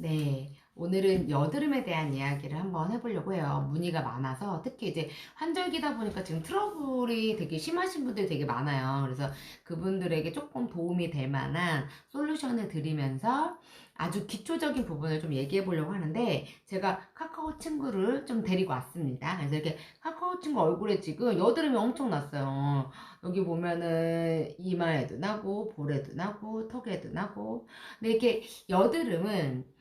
네. 오늘은 여드름에 대한 이야기를 한번 해보려고 해요. 문의가 많아서 특히 이제 환절기다 보니까 지금 트러블이 되게 심하신 분들이 되게 많아요. 그래서 그분들에게 조금 도움이 될 만한 솔루션을 드리면서 아주 기초적인 부분을 좀 얘기해 보려고 하는데 제가 카카오 친구를 좀 데리고 왔습니다. 그래서 이렇게 카카오 친구 얼굴에 지금 여드름이 엄청 났어요. 여기 보면은 이마에도 나고 볼에도 나고 턱에도 나고 근데 이렇게 여드름은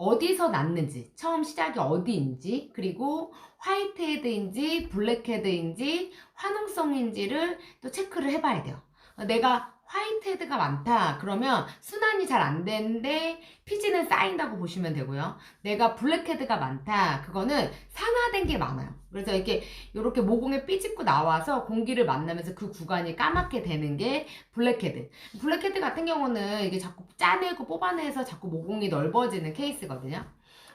어디서 났는지, 처음 시작이 어디인지, 그리고 화이트헤드인지, 블랙헤드인지, 화농성인지를 또 체크를 해봐야 돼요. 내가 화이트헤드가 많다. 그러면 순환이 잘 안 되는데 피지는 쌓인다고 보시면 되고요. 내가 블랙헤드가 많다. 그거는 산화된 게 많아요. 그래서 이렇게 이렇게 모공에 삐집고 나와서 공기를 만나면서 그 구간이 까맣게 되는 게 블랙헤드. 블랙헤드 같은 경우는 이게 자꾸 짜내고 뽑아내서 자꾸 모공이 넓어지는 케이스거든요.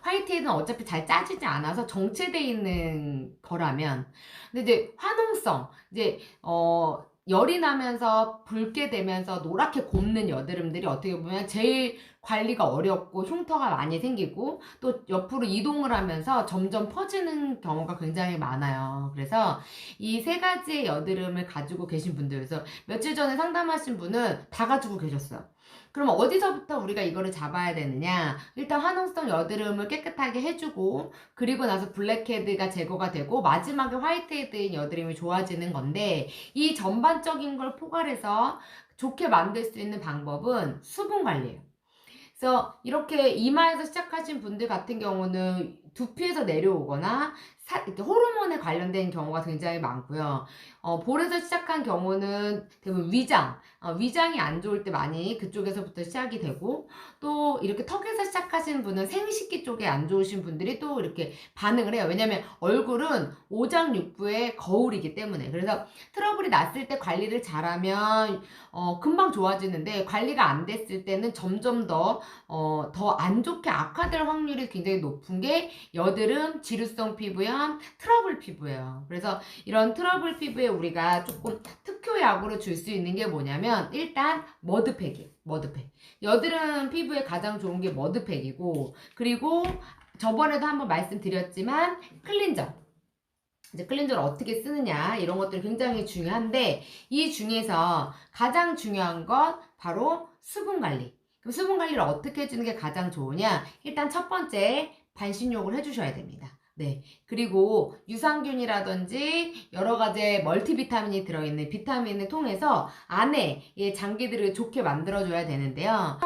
화이트헤드는 어차피 잘 짜지지 않아서 정체돼 있는 거라면. 근데 이제 화농성, 이제 어 열이 나면서 붉게 되면서 노랗게 곱는 여드름들이 어떻게 보면 제일 관리가 어렵고 흉터가 많이 생기고 또 옆으로 이동을 하면서 점점 퍼지는 경우가 굉장히 많아요. 그래서 이 세 가지의 여드름을 가지고 계신 분들, 그래서 며칠 전에 상담하신 분은 다 가지고 계셨어요. 그럼 어디서부터 우리가 이거를 잡아야 되느냐? 일단 화농성 여드름을 깨끗하게 해주고, 그리고 나서 블랙헤드가 제거가 되고, 마지막에 화이트헤드인 여드름이 좋아지는 건데, 이 전반적인 걸 포괄해서 좋게 만들 수 있는 방법은 수분 관리예요. 그래서 이렇게 이마에서 시작하신 분들 같은 경우는 두피에서 내려오거나 사- 이렇게 호르몬에 관련된 경우가 굉장히 많고요. 어, 볼에서 시작한 경우는 대부분 위장, 어, 위장이 안 좋을 때 많이 그쪽에서부터 시작이 되고 또 이렇게 턱에서 시작하신 분은 생식기 쪽에 안 좋으신 분들이 또 이렇게 반응을 해요. 왜냐면 얼굴은 오장육부의 거울이기 때문에 그래서 트러블이 났을 때 관리를 잘하면 어, 금방 좋아지는데 관리가 안 됐을 때는 점점 더 어, 더 안 좋게 악화될 확률이 굉장히 높은 게 여드름, 지루성 피부염, 트러블 피부예요. 그래서 이런 트러블 피부에 우리가 조금 특효약으로 줄 수 있는 게 뭐냐면 일단 머드팩이에요. 머드팩. 여드름 피부에 가장 좋은 게 머드팩이고 그리고 저번에도 한번 말씀드렸지만 클렌저. 이제 클렌저를 어떻게 쓰느냐 이런 것들이 굉장히 중요한데 이 중에서 가장 중요한 것 바로 수분 관리. 수분 관리를 어떻게 해주는 게 가장 좋으냐? 일단 첫 번째 반신욕을 해주셔야 됩니다. 네. 그리고 유산균이라든지 여러 가지 멀티비타민이 들어있는 비타민을 통해서 안에 이 장기들을 좋게 만들어줘야 되는데요.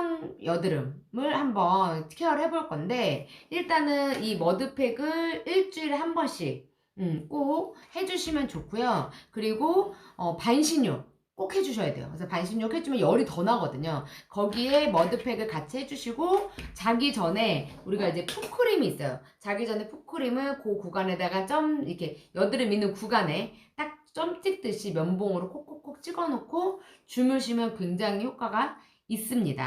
여드름을 한번 케어를 해볼 건데 일단은 이 머드팩을 일주일에 한 번씩 음, 꼭 해주시면 좋고요. 그리고 어, 반신욕 꼭 해주셔야 돼요. 그래서 반신욕 해주면 열이 더 나거든요. 거기에 머드팩을 같이 해주시고 자기 전에 우리가 이제 풋크림이 있어요. 자기 전에 풋크림을 그 구간에다가 점 이렇게 여드름 있는 구간에 딱 점 찍듯이 면봉으로 콕콕콕 찍어놓고 주무시면 굉장히 효과가 있습니다.